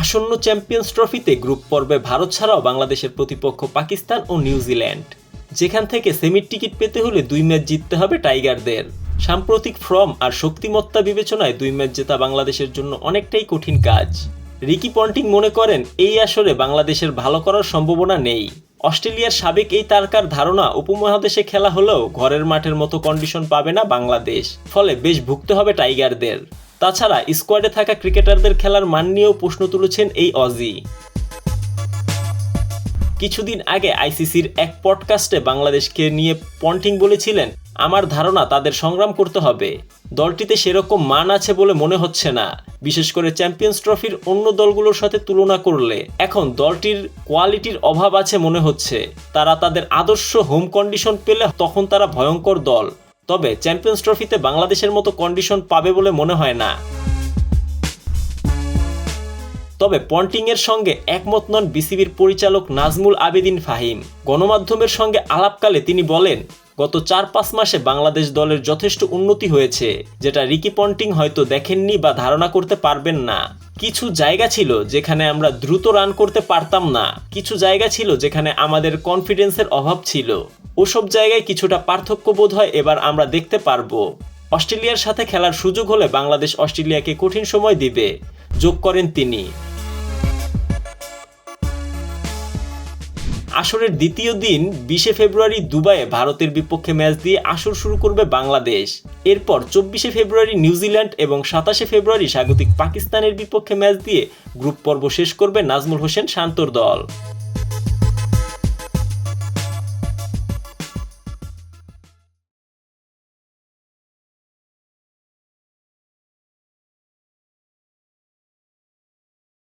আসন্ন চ্যাম্পিয়ন্স ট্রফিতে গ্রুপ পর্বে ভারত ছাড়াও বাংলাদেশের প্রতিপক্ষ পাকিস্তান ও নিউজিল্যান্ড। যেখান থেকে সেমির টিকিট পেতে হলে দুই ম্যাচ জিততে হবে টাইগারদের। সাম্প্রতিক ফর্ম আর শক্তিমত্তা বিবেচনায় দুই ম্যাচ জেতা বাংলাদেশের জন্য অনেকটাই কঠিন কাজ। রিকি পন্টিং মনে করেন, এই আসরে বাংলাদেশের ভালো করার সম্ভাবনা নেই। অস্ট্রেলিয়ার সাবেক এই তারকার ধারণা, উপমহাদেশে খেলা হলেও ঘরের মাঠের মতো কন্ডিশন পাবে না বাংলাদেশ। ফলে বেশ ভুগতে হবে টাইগারদের। তাছাড়া স্কোয়াডে থাকা ক্রিকেটারদের খেলার মান নিয়েও প্রশ্ন তুলেছেন এই অজি কিছুদিন আগে আইসিসির এক পডকাস্টে বাংলাদেশকে নিয়ে পন্টিং বলেছিলেন, আমার ধারণা তাদের সংগ্রাম করতে হবে। দলটিতে সেরকম মান আছে বলে মনে হচ্ছে না। বিশেষ করে চ্যাম্পিয়ন্স ট্রফির অন্য দলগুলোর সাথে তুলনা করলে। এখন দলটির কোয়ালিটির অভাব আছে মনে হচ্ছে। তারা তাদের আদর্শ হোম কন্ডিশন পেলে তখন তারা ভয়ঙ্কর দল। তবে চ্যাম্পিয়ন্স ট্রফিতে বাংলাদেশের মতো কন্ডিশন পাবে বলে মনে হয় না। তবে পন্টিংয়ের সঙ্গে একমত নন বিসিবির পরিচালক নাজমুল আবেদিন ফাহিম। গণমাধ্যমের সঙ্গে আলাপকালে তিনি বলেন গত চার পাঁচ মাসে বাংলাদেশ দলের যথেষ্ট উন্নতি হয়েছে, যেটা রিকি পন্টিং হয়তো দেখেননি বা ধারণা করতে পারবেন না। কিছু জায়গা ছিল যেখানে আমরা দ্রুত রান করতে পারতাম না। কিছু জায়গা ছিল যেখানে আমাদের কনফিডেন্সের অভাব ছিল। ওসব জায়গায় কিছুটা পার্থক্য বোধ হয় এবার আমরা দেখতে পারব। অস্ট্রেলিয়ার সাথে খেলার সুযোগ হলে বাংলাদেশ অস্ট্রেলিয়াকে কঠিন সময় দিবে। যোগ করেন তিনি। আসরের দ্বিতীয় দিন, বিশে ফেব্রুয়ারি দুবাইয়ে ভারতের বিপক্ষে ম্যাচ দিয়ে আসর শুরু করবে বাংলাদেশ। এরপর চব্বিশে ফেব্রুয়ারি নিউজিল্যান্ড এবং সাতাশে ফেব্রুয়ারি স্বাগতিক পাকিস্তানের বিপক্ষে ম্যাচ দিয়ে গ্রুপ পর্ব শেষ করবে নাজমুল হোসেন শান্তর দল।